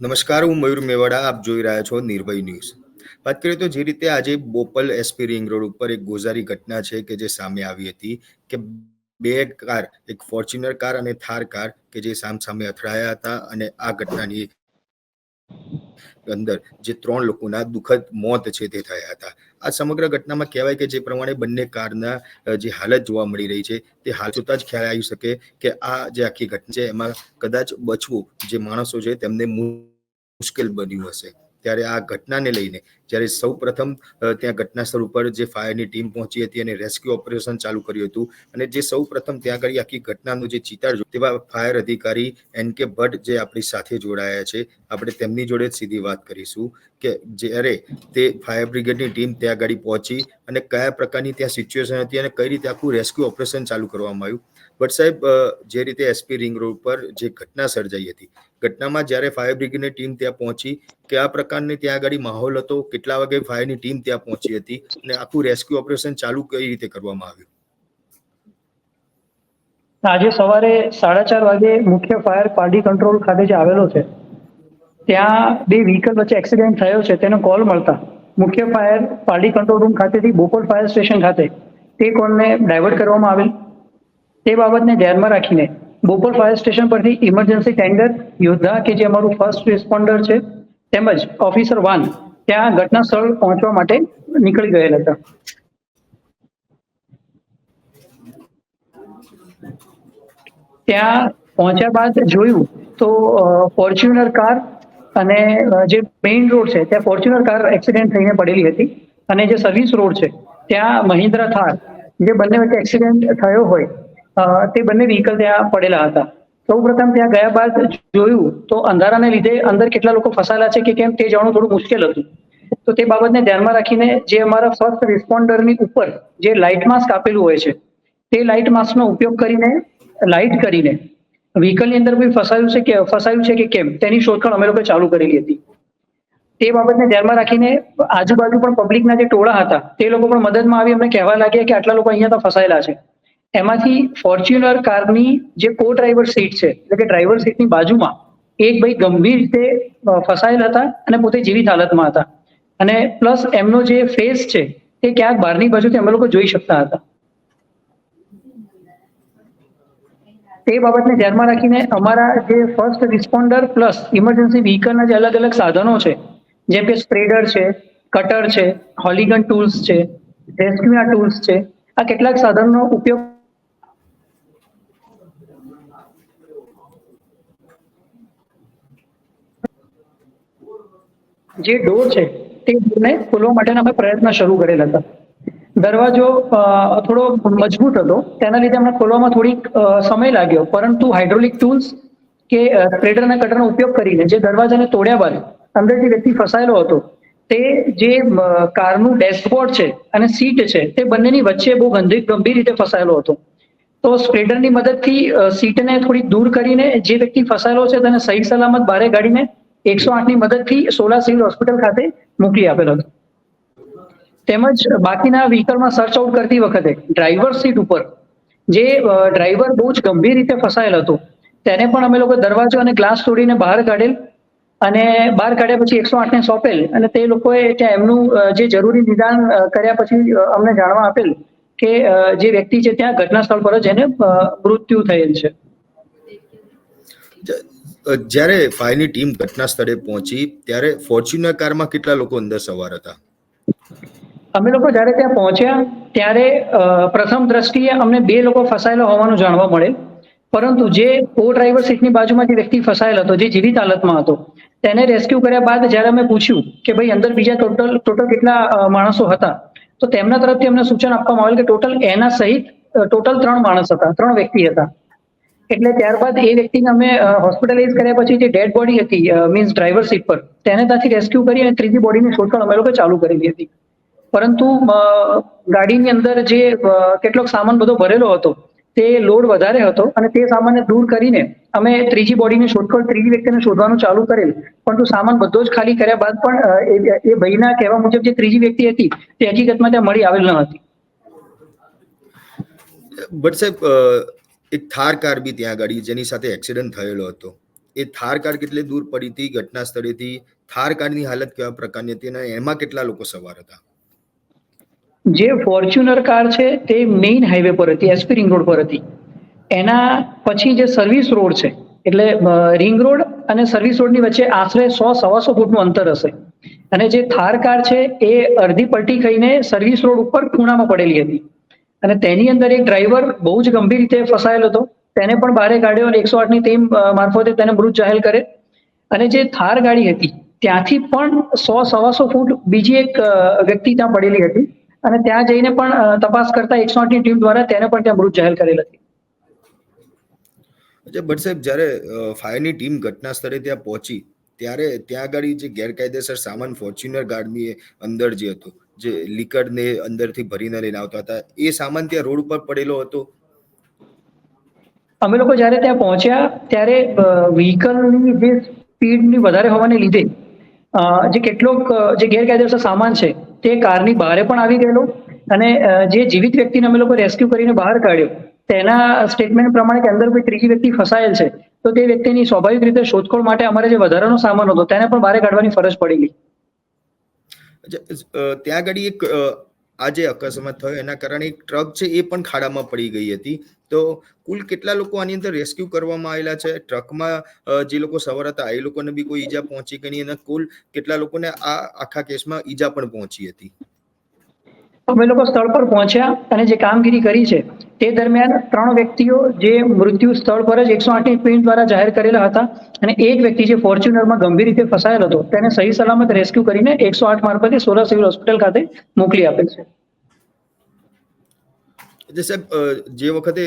નમસ્કાર, હું મયુર મેવાડા, આપ જોઈ રહ્યા છો નિર્ભય ન્યૂઝ. વાત કરીએ તો જે રીતે આજે બોપલ એસપી રિંગ રોડ ઉપર એક ગોઝારી ઘટના છે કે જે સામે આવી હતી કે બે કાર, એક ફોર્ચ્યુનર કાર અને થાર કાર કે જે સામ સામે અથડાયા હતા અને આ ઘટનાની અંદર જે ત્રણ લોકોના દુઃખદ મોત છે તે થયા હતા. આ સમગ્ર ઘટનામાં કહેવાય કે જે પ્રમાણે બંને કારના જે હાલત જોવા મળી રહી છે તે હાલ જોતા જ ખ્યાલ આવી શકે કે આ જે આખી ઘટના છે એમાં કદાચ બચવું જે માણસો છે તેમને મુ- મુશ્કેલ બન્યું હશે. ત્યારે આ ઘટનાને લઈને જ્યારે સૌ પ્રથમ ત્યાં ઘટના સ્થળ ઉપર જે ફાયરની ટીમ પહોંચી હતી અને રેસ્ક્યુ ઓપરેશન ચાલુ કર્યું હતું. અને જે સૌ પ્રથમ ત્યાં આગળ આખી ઘટનાનું જે ચિતાર તેવા ફાયર અધિકારી એન કે ભટ્ટ જે આપણી સાથે જોડાયા છે, આપણે તેમની જોડે જ સીધી વાત કરીશું કે જ્યારે તે ફાયર બ્રિગેડની ટીમ ત્યાં આગળ પહોંચી અને કયા પ્રકારની ત્યાં સિચ્યુએશન હતી અને કઈ રીતે આખું રેસ્ક્યુ ઓપરેશન ચાલુ કરવામાં આવ્યું. બટ સાહેબ જે રીતે એસપી રિંગ રોડ પર જે ઘટના સર્જાઈ હતી, ઘટનામાં જ્યારે ફાયર બ્રિગેડની ટીમ ત્યાં પહોંચી કયા પ્રકારની ત્યાં આગળ માહોલ હતો કેટલા વાગે ફાયરની ટીમ ત્યાં પહોંચી હતી અને આખું રેસ્ક્યુ ઓપરેશન ચાલુ કઈ રીતે કરવામાં આવ્યું? આજે સવારે સાડા ચાર વાગે મુખ્ય ફાયર પાર્ટી કંટ્રોલ ખાતે જે આવેલો છે, ત્યાં બે વ્હીકલ વચ્ચે એક્સિડન્ટ થયો છે, તેનો કોલ મળતા મુખ્ય ફાયર પાર્ટી કંટ્રોલ રૂમ ખાતેથી બોપલ ફાયર સ્ટેશન ખાતે તે કોલને ડાયવર્ટ કરવામાં આવેલ. તે બાબતને ધ્યાનમાં રાખીને બોપલ ફાયર સ્ટેશન પરથી ઇમરજન્સી ટેન્ડર યોદ્ધા કે જે અમારું ફર્સ્ટ રિસ્પોન્ડર છે, તેમજ ઓફિસર વાન ત્યાં ઘટના સ્થળ પહોંચવા માટે નીકળી ગયેલ હતા. ત્યાં પહોંચ્યા બાદ જોયું તો ફોર્ચ્યુનર કાર અને જે મેઇન રોડ છે, ત્યાં ફોર્ચ્યુનર કાર એક્સિડન્ટ થઈને પડેલી હતી અને જે સર્વિસ રોડ છે, ત્યાં મહિન્દ્રા થાર, જે બંને વચ્ચે એક્સિડન્ટ થયો હોય તે બંને વ્હીકલ ત્યાં પડેલા હતા. સૌ પ્રથમ ત્યાં ગયા બાદ જોયું તો અંધારાને લીધે અંદર કેટલા લોકો ફસાયેલા છે કે કેમ તે જાણવું થોડું મુશ્કેલ હતું. તો તે બાબતને ધ્યાનમાં રાખીને જે અમારા ફર્સ્ટ રિસ્પોન્ડરની ઉપર જે લાઇટ માસ્ક આપેલું હોય છે, તે લાઇટ માસ્કનો ઉપયોગ કરીને લાઇટ કરીને વ્હીકલની અંદર કોઈ ફસાયું છે કે, ફસાયું છે કે કેમ તેની શોધખોળ અમે લોકો ચાલુ કરેલી હતી. તે બાબતને ધ્યાનમાં રાખીને આજુબાજુ પણ પબ્લિકના જે ટોળા હતા, તે લોકો પણ મદદમાં આવી અમને કહેવા લાગ્યા કે આટલા લોકો અહીંયા તો ફસાયેલા છે. એમાંથી ફોર્ચ્યુનર કારની જે કો ડ્રાઈવર સીટ છે, એટલે કે ડ્રાઈવર સીટની બાજુમાં એક ભાઈ ગંભીર રીતે ફસાયેલ હતા અને પોતે જીવિત હાલતમાં હતા. અને પ્લસ એમનો જે ફેસ છે, તે ક્યાંક બહારની બાજુથી અમે લોકો જોઈ શકતા હતા. તે બાબતને ધ્યાનમાં રાખીને અમારા જે ફર્સ્ટ રિસ્પોન્ડર પ્લસ ઇમરજન્સી વ્હીકલના જે અલગ અલગ સાધનો છે, જેમ કે સ્પ્રેડર છે કટર છે હોલીગન ટૂલ્સ છે રેસ્ક્યુના ટૂલ્સ છે, આ કેટલાક સાધનનો ઉપયોગ જે ડોર છે, તે ડોરને ખોલવા માટેના અમે પ્રયત્ન શરૂ કરેલ હતા. દરવાજો થોડો મજબૂત હતો. તેના લીધે અમને ખોલવામાં થોડીક સમય લાગ્યો. પરંતુ હાઇડ્રોલિક ટૂલ્સ કે સ્પ્રેડર અને કટરનો ઉપયોગ કરીને જે દરવાજાને તોડ્યા બાદ અંદર જે વ્યક્તિ ફસાયેલો હતો, તે જે કારનું ડેશબોર્ડ છે અને સીટ છે, તે બંનેની વચ્ચે બહુ ગંભીર ગંભીર રીતે ફસાયેલો હતો. તો સ્પ્રેડરની મદદથી સીટને થોડી દૂર કરીને જે વ્યક્તિ ફસાયેલો છે તેને સહી સલામત બારે કાઢીને એકસો આઠની મદદથી સોલા સિવિલ હોસ્પિટલ ખાતે મોકલી આપેલો હતો. તેમજ બાકીના વ્હીકલમાં સર્ચ આઉટ કરતી વખતે ડ્રાઈવર સીટ ઉપર જે ડ્રાઈવર બહુ જ ગંભીર રીતે ફસાયેલ હતો, તેને પણ અમે લોકો દરવાજો અને ગ્લાસ તોડીને બહાર કાઢેલ અને બહાર કાઢ્યા પછી એકસો આઠને સોંપેલ અને તે લોકોએ ત્યાં એમનું જે જરૂરી નિદાન કર્યા પછી અમને જાણવા આપેલ કે જે વ્યક્તિ છે ત્યાં ઘટના સ્થળ પર જ એને મૃત્યુ થયેલ છે. જ્યારે ફાયરની ટીમ ઘટના સ્થળે પહોંચી ત્યારે ફોર્ચ્યુનર કારમાં કેટલા લોકો અંદર સવાર હતા? અમે લોકો જ્યારે ત્યાં પહોંચ્યા ત્યારે પ્રથમ દ્રષ્ટિએ અમને બે લોકો ફસાયેલા હોવાનું જાણવા મળે. પરંતુ જે કો ડ્રાઈવર સીટની બાજુમાં જે વ્યક્તિ ફસાયેલ હતો જે જીવિત હાલતમાં હતો તેને રેસ્ક્યુ કર્યા બાદ જ્યારે અમે પૂછ્યું કે ભાઈ અંદર બીજા ટોટલ ટોટલ કેટલા માણસો હતા? તો તેમના તરફથી અમને સૂચન આપવામાં આવેલ કે ટોટલ એના સહિત ટોટલ ત્રણ માણસ હતા, ત્રણ વ્યક્તિ હતા. એટલે ત્યારબાદ એ વ્યક્તિને અમે હોસ્પિટલાઇઝ કર્યા પછી જે ડેડ બોડી હતી મીન્સ ડ્રાઈવર સીટ પર, તેને ત્યાંથી રેસ્ક્યુ કરી અને ત્રીજી બોડીની શોધખોળ અમે લોકો ચાલુ કરેલી હતી. પરંતુ ગાડીની અંદર જે કેટલોક સામાન બધો ભરેલો હતો તે લોડ વધારે હતો અને તે સામાનને દૂર કરીને અમે ત્રીજી બોડીની શોધખોળ ત્રીજી વ્યક્તિને શોધવાનું ચાલુ કરેલ. પરંતુ સામાન બધો જ ખાલી કર્યા બાદ પણ એ- ભાઈના કહેવા મુજબ જે ત્રીજી વ્યક્તિ હતી, તે હકીકતમાં ત્યાં મળી આવેલ ન હતી. બટ સાહેબ એક થાર કાર બી ત્યાં ગાડી, જેની સાથે એક્સિડન્ટ થયેલો હતો. એ થાર કાર કેટલી દૂર પડી હતી, ઘટના સ્થળેથી? થાર કારની હાલત કેવા પ્રકારની હતી અને એમાં કેટલા લોકો સવાર હતા? જે ફોર્ચ્યુનર કાર છે, તે મેઇન હાઈવે પર હતી એસપી રિંગ રોડ પર હતી. એના પછી જે સર્વિસ રોડ છે, એટલે રિંગ રોડ અને સર્વિસ રોડની વચ્ચે આશરે સો, સવાસો ફૂટનું અંતર હશે. અને જે થાર કાર છે, એ અડધી પલટી ખાઈને સર્વિસ રોડ ઉપર ખૂણામાં પડેલી હતી. અને તેની અંદર એક ડ્રાઈવર બહુ જ ગંભીર રીતે ફસાયેલો હતો. તેને પણ બારે કાઢ્યો અને એકસો આઠની ટીમ મારફતે તેને મૃત જાહેર કરે. અને જે થાર ગાડી હતી, ત્યાંથી પણ સો, સવાસો ફૂટ બીજી એક વ્યક્તિ ત્યાં પડેલી હતી. અને ત્યાં જઈને પણ તપાસ કરતા એકસો આઠની ટીમ દ્વારા તેને પણ ત્યાં મૃત જાહેર કરેલ હતી. અચ્છા બટ સાહેબ જ્યારે ફાયરની ટીમ ઘટના સ્થળે ત્યાં પહોંચી ત્યારે ત્યાં આગળ જે ગેરકાયદેસર સામાન ફોર્ચ્યુનર ગાર્ડની અંદર જે હતો જે લીકરને અંદરથી ભરીને લઈને આવતા હતા એ સામાન ત્યાં રોડ ઉપર પડેલો હતો? અમે લોકો જ્યારે ત્યાં પહોંચ્યા ત્યારે વ્હીકલની જે સ્પીડની વધારે હોવાને લીધે જે કેટલોક જે ગેરકાયદેસર સામાન છે તે કારની બહારે પણ આવી ગયેલો અને જે જીવિત વ્યક્તિને અમે લોકો રેસ્ક્યુ કરીને બહાર કાઢ્યો, તેના સ્ટેટમેન્ટ પ્રમાણે કે અંદર કોઈ ત્રીજી વ્યક્તિ ફસાયેલ છે, તો તે વ્યક્તિની સ્વાભાવિક રીતે શોધખોળ માટે અમારે જે વધારાનો સામાન હતો, તેને પણ બહાર કાઢવાની ફરજ પડેલી ત્યાં આગળ એક આ જે અકસ્માત થયો એના કારણે એક ટ્રક છે એ પણ ખાડામાં પડી ગઈ હતી. તો કુલ કેટલા લોકો આની અંદર રેસ્ક્યુ કરવામાં આવેલા છે? ટ્રકમાં જે લોકો સવાર હતા, એ લોકોને બી કોઈ ઈજા પહોંચી કે નહીં? અને કુલ કેટલા લોકોને આ આખા કેસમાં ઈજા પણ પહોંચી હતી? અમે લોકો સ્થળ પર પહોંચ્યા અને જે કામગીરી કરી છે, તે દરમિયાન ત્રણ વ્યક્તિઓ જે મૃત્યુ સ્થળ પર જ એકસો આઠની ટીમ દ્વારા જાહેર કરેલા હતા અને એક વ્યક્તિ જે ફોર્ચ્યુનરમાં ગંભીર રીતે ફસાયેલ હતો, તેને સહી સલામત રેસ્ક્યુ કરીને એકસો આઠ મારફતે સોલા સિવિલ હોસ્પિટલ ખાતે મોકલી આપેલ છે. એટલે સાહેબ જે વખતે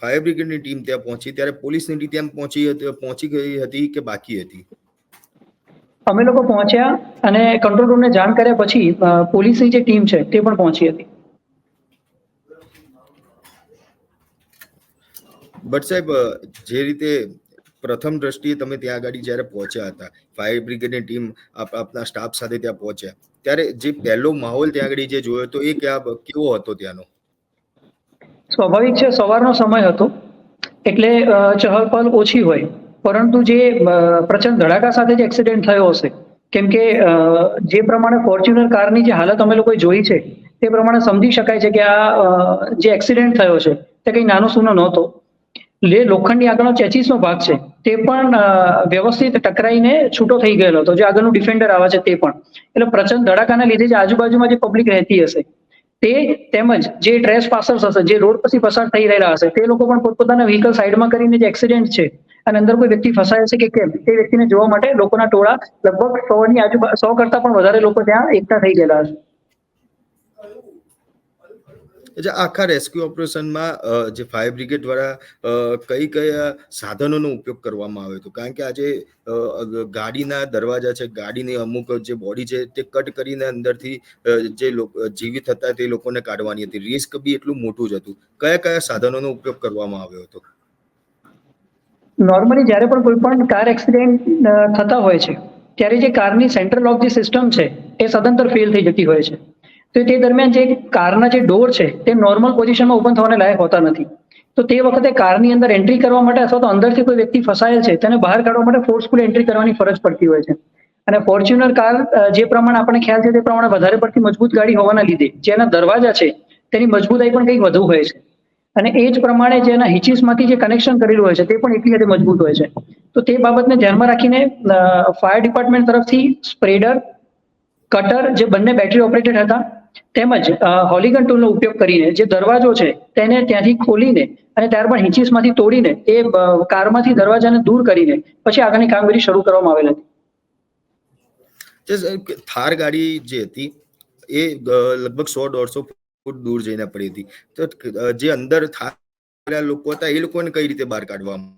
ફાયર બ્રિગેડની ટીમ ત્યાં પહોંચી, ત્યારે પોલીસની ટીમ ત્યાં પહોંચી પહોંચી ગઈ હતી કે બાકી હતી? અમે લોકો પહોંચ્યા અને કંટ્રોલ રૂમને જાણ કર્યા પછી પોલીસની જે ટીમ છે તે પણ પહોંચી હતી. બટ સાહેબ જે રીતે પ્રથમ દ્રષ્ટિએ તમે ત્યાં આગળ જ્યારે પહોંચ્યા હતા ફાયર બ્રિગેડની ટીમ આપ- આપના સ્ટાફ સાથે ત્યાં પહોંચ્યા ત્યારે જે પહેલો માહોલ ત્યાં આગળ જે જોયો હતો એ કેવો હતો ત્યાંનો? સ્વાભાવિક છે સવારનો સમય હતો એટલે ચહલપહલ ઓછી હોય. પરંતુ જે પ્રચંડ ધડાકા સાથે જે એક્સિડન્ટ થયો હશે, કેમ કે જે પ્રમાણે ફોર્ચ્યુનર કારની જે હાલત અમે લોકોએ જોઈ છે, તે પ્રમાણે સમજી શકાય છે કે આ જે એક્સિડન્ટ થયો છે, તે કંઈ નાનો સૂનો નહોતો. જે લોખંડની આગળનો ચેચીસનો ભાગ છે, તે પણ વ્યવસ્થિત ટકરાઈને છૂટો થઈ ગયેલો હતો, જે આગળનું ડિફેન્ડર આવે છે તે પણ. એટલે પ્રચંડ ધડાકાના લીધે જે આજુબાજુમાં જે પબ્લિક રહેતી હશે, તે તેમજ જે ટ્રેસ પાસર્સ હશે, જે રોડ પછી પસાર થઈ રહેલા હશે, તે લોકો પણ પોતપોતાના વ્હીકલ સાઈડમાં કરીને જે એક્સિડન્ટ છે અને અંદર કોઈ વ્યક્તિ ફસાયો છે કે કેમ? તે વ્યક્તિને જોવા માટે લોકોના ટોળા લગભગ સો ની આજુબાજુ સો કરતા પણ વધારે લોકો ત્યાં એકઠા થઈ ગયેલા હશે આખા રેસ્ક્યુ ઓપરેશનમાં જે ફાયર બ્રિગેડ દ્વારા કઈ કયા સાધનોનો ઉપયોગ કરવામાં આવ્યો હતો કારણ કે આજે ગાડીના દરવાજા છે, ગાડીની અમુક જે બોડી છે તે કટ કરીને અંદરથી જે જીવિત હતા તે લોકોને કાઢવાની હતી. રિસ્ક બી એટલું મોટું જ હતું. કયા કયા સાધનોનો ઉપયોગ કરવામાં આવ્યો હતો? નોર્મલી જ્યારે પણ કોઈ પણ કાર એક્સિડન્ટ થતા હોય છે, ત્યારે જે કારની સેન્ટ્રલ ઓફ જે સિસ્ટમ છે, એ સદંતર ફેલ થઈ જતી હોય છે. તો તે દરમિયાન જે કારના જે ડોર છે, તે નોર્મલ પોઝિશનમાં ઓપન થવાને લાયક હોતા નથી. તો તે વખતે કારની અંદર એન્ટ્રી કરવા માટે અથવા તો અંદરથી કોઈ વ્યક્તિ ફસાયેલ છે, તેને બહાર કાઢવા માટે ફોર્સફુલ એન્ટ્રી કરવાની ફરજ પડતી હોય છે. અને ફોર્ચ્યુનર કાર જે પ્રમાણે આપણને ખ્યાલ છે, તે પ્રમાણે વધારે પડતી મજબૂત ગાડી હોવાના લીધે, જેના દરવાજા છે, તેની મજબૂતાઈ પણ કંઈક વધુ હોય છે. અને એ જ પ્રમાણે જેના હિચિસમાંથી જે કનેક્શન કરેલું હોય છે, તે પણ એટલી હદે મજબૂત હોય છે. તો તે બાબતને ધ્યાનમાં રાખીને ફાયર ડિપાર્ટમેન્ટ તરફથી સ્પ્રેડર કટર જે બંને બેટરી ઓપરેટેડ હતા, તેમજ હોલિગન ટૂલનો ઉપયોગ કરીને જે દરવાજો છે, તેને ત્યાંથી ખોલીને અને ત્યારબાદ હિંચીસમાંથી તોડીને એ કારમાંથી દરવાજાને દૂર કરીને પછી આગળની કામગીરી શરૂ કરવામાં આવેલ હતી. જે થાર ગાડી જે હતી, એ લગભગ સો દોઢસો ફૂટ દૂર જઈને પડી હતી. તો જે અંદર થાર લોકો હતા, એ લોકોને કઈ રીતે બહાર કાઢવામાં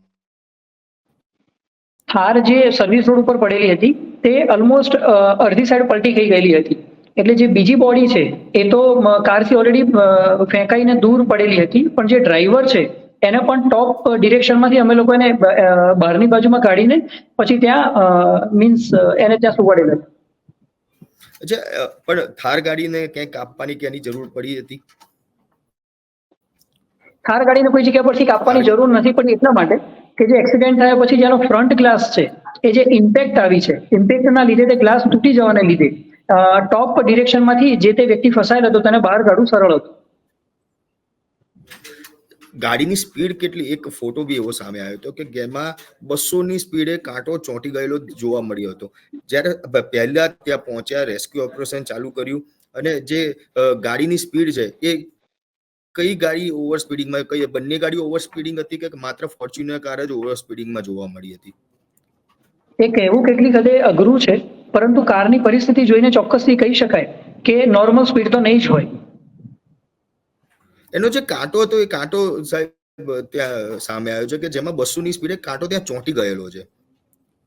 થાર જે સર્વિસ રોડ ઉપર પડેલી હતી, તે ઓલમોસ્ટ અડધી સાઈડ પલટી થઈ ગયેલી હતી. એટલે જે બીજી બોડી છે, એ તો કારથી ઓલરેડી ફેંકાઈને દૂર પડેલી હતી, પણ જે ડ્રાઈવર છે, એને પણ ટોપ ડિરેક્શનમાંથી અમે લોકો એને બહારની બાજુમાં કાઢીને, પછી ત્યાં મીન્સ એને ત્યાં સુવાડેલા અચ્છા પણ થાર ગાડીને ક્યાંક કાપવાની કે એની જરૂર પડી હતી? થાર ગાડીને કોઈ જગ્યા પરથી કાપવાની જરૂર નથી પણ એટલા માટે કે જે એક્સિડન્ટ થયા પછી જેનો ફ્રન્ટ ગ્લાસ છે એ જે ઇમ્પેક્ટ આવી છે ઇમ્પેક્ટના લીધે તે ગ્લાસ તૂટી જવાને લીધે ટોપ ડિરેક્શનમાંથી જે તે વ્યક્તિ ફસાયેલ હતો તેને બહાર કાઢવું સરળ હતું. ગાડીની સ્પીડ કેટલી? એક ફોટો બી એવો સામે આવ્યો હતો કે જેમાં બસોની સ્પીડે કાંટો ચોંટી ગયેલો જોવા મળ્યો હતો. જ્યારે પહેલા ત્યાં પહોંચ્યા, રેસ્ક્યુ ઓપરેશન ચાલુ કર્યું અને જે ગાડીની સ્પીડ છે એ કઈ ગાડી ઓવર સ્પીડિંગમાં, કઈ બંને ગાડીઓ ઓવર સ્પીડિંગ હતી કે માત્ર ફોર્ચ્યુનર કાર જ ઓવર સ્પીડિંગમાં જોવા મળી હતી? એ કહેવું કેટલીક હદે અઘરું છે, પરંતુ કારની પરિસ્થિતિ જોઈને ચોક્કસથી કહી શકાય કે નોર્મલ સ્પીડ તો નહીં જ હોય. એનો જે કાંટો હતો, એ કાંટો સાહેબ, ત્યાં સામે આવ્યો છે કે જેમાં બસોની સ્પીડે કાંટો ત્યાં ચોંટી ગયેલો છે.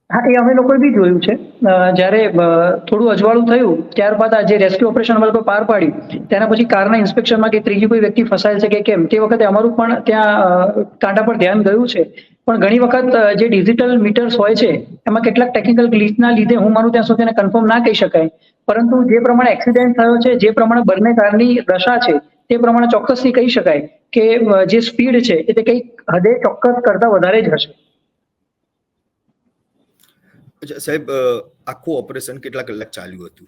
હા, એ અમે લોકોએ બી જોયું છે. જ્યારે થોડું અજવાળું થયું, ત્યારબાદ આ જે રેસ્ક્યુ ઓપરેશન અમે લોકો પાર પાડ્યું તેના પછી કારના ઇન્સ્પેક્શનમાં કે ત્રીજી કોઈ વ્યક્તિ ફસાયેલ છે કે કેમ, તે વખતે અમારું પણ ત્યાં કાંટા પર ધ્યાન ગયું છે. પણ ઘણી વખત જે ડિજિટલ મીટર્સ હોય છે, એમાં કેટલાક ટેકનિકલ ગ્લિચના લીધે હું માનું ત્યાં સુધી કન્ફર્મ ના કહી શકાય. પરંતુ જે પ્રમાણે એક્સિડન્ટ થયો છે, જે પ્રમાણે બંને કારની દશા છે તે પ્રમાણે ચોક્કસથી કહી શકાય કે જે સ્પીડ છે એ તે કંઈક હદે ચોક્કસ કરતા વધારે જ હશે. અચ્છા સાહેબ આખું ઓપરેશન કેટલા કલાક ચાલ્યું હતું?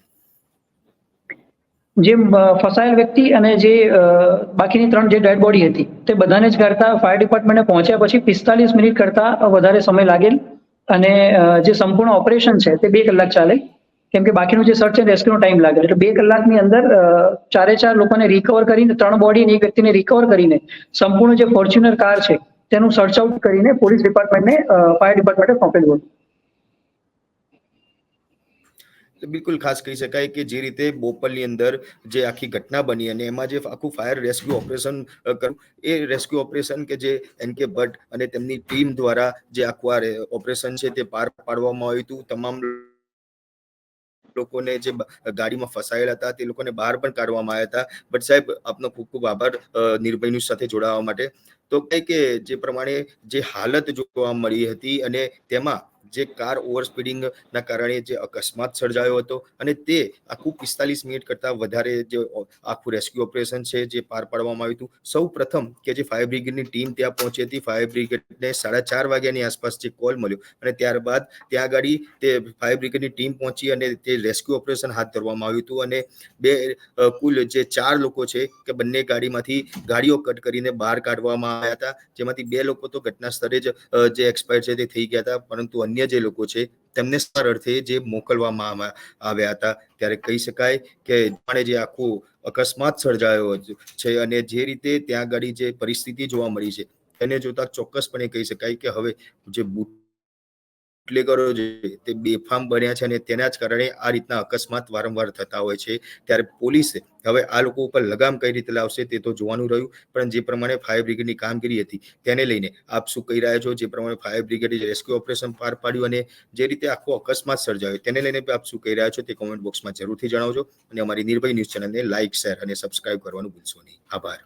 જે ફસાયેલ વ્યક્તિ અને જે બાકીની ત્રણ જે ડેડ બોડી હતી તે બધાને જ કરતા ફાયર ડિપાર્ટમેન્ટને પહોંચ્યા પછી પિસ્તાલીસ મિનિટ કરતા વધારે સમય લાગેલ અને જે સંપૂર્ણ ઓપરેશન છે તે બે કલાક ચાલે. કેમ કે બાકીનું જે સર્ચ એન્ડ રેસ્ક્યુનો ટાઈમ લાગે. એટલે બે કલાકની અંદર ચારે ચાર લોકોને રિકવર કરીને, ત્રણ બોડી અને એક વ્યક્તિને રિકવર કરીને, સંપૂર્ણ જે ફોર્ચ્યુનર કાર છે, તેનું સર્ચ આઉટ કરીને પોલીસ ડિપાર્ટમેન્ટને ફાયર ડિપાર્ટમેન્ટે સોંપેલું હતું બિલકુલ ખાસ કહી શકાય કે જે રીતે બોપલની અંદર જે આખી ઘટના બની અને એમાં જે આખું ફાયર રેસ્ક્યુ ઓપરેશન કરવું એ રેસ્ક્યુ ઓપરેશન કે જે એન કે ભટ્ટ અને તેમની ટીમ દ્વારા જે આખું આ ઓપરેશન છે તે પાર પાડવામાં આવ્યું હતું. તમામ લોકોને જે ગાડીમાં ફસાયેલા હતા, તે લોકોને બહાર પણ કાઢવામાં આવ્યા હતા. બટ સાહેબ, આપનો ખૂબ ખૂબ આભાર નિર્ભય ન્યૂઝ સાથે જોડાવા માટે. તો કઈ કે જે પ્રમાણે જે હાલત જોવા મળી હતી અને તેમાં જે કાર ઓવર સ્પીડિંગના કારણે જે અકસ્માત સર્જાયો હતો અને તે આખું પિસ્તાલીસ મિનિટ કરતાં વધારે જે આખું રેસ્ક્યુ ઓપરેશન છે જે પાર પાડવામાં આવ્યું હતું. સૌ પ્રથમ કે જે ફાયર બ્રિગેડની ટીમ ત્યાં પહોંચી હતી. ફાયર બ્રિગેડને સાડા ચાર વાગ્યાની આસપાસ જે કોલ મળ્યો અને ત્યારબાદ ત્યાં આગળ તે ફાયર બ્રિગેડની ટીમ પહોંચી અને તે રેસ્ક્યુ ઓપરેશન હાથ ધરવામાં આવ્યું હતું અને બે કુલ જે ચાર લોકો છે કે બંને ગાડીમાંથી ગાડીઓ કટ કરીને બહાર કાઢવામાં આવ્યા હતા. જેમાંથી બે લોકો તો ઘટના સ્થળે જ જે એક્સપાયર છે તે થઈ ગયા હતા. પરંતુ અન્ય જે લોકો છે, તેમને સાર અર્થે જે મોકલવામાં આવ્યા હતા, ત્યારે કહી શકાય કે જાણે જે આખું અકસ્માત સર્જાયો છે અને જે રીતે ત્યાં આગળ જે પરિસ્થિતિ જોવા મળી છે, તેને જોતા ચોક્કસપણે કહી શકાય કે હવે જે બુટલેગરો છે તે બેફામ બન્યા છે અને તેના જ કારણે આ રીતના અકસ્માત વારંવાર થતા હોય છે. ત્યારે પોલીસે હવે આ લોકો ઉપર લગામ કઈ રીતે લાવશે તે તો જોવાનું રહ્યું, પણ જે પ્રમાણે ફાયર બ્રિગેડની કામગીરી હતી તેને લઈને આપ શું કહી રહ્યા છો? જે પ્રમાણે ફાયર બ્રિગેડે રેસ્ક્યુ ઓપરેશન પાર પાડ્યું અને જે રીતે આખો અકસ્માત સર્જાયો તેને લઈને આપ શું કહી રહ્યા છો તે કોમેન્ટ બોક્સમાં જરૂરથી જણાવજો અને અમારી નિર્ભય ન્યૂઝ ચેનલને લાઇક શેર અને સબસ્ક્રાઇબ કરવાનું ભૂલશો નહીં. આભાર.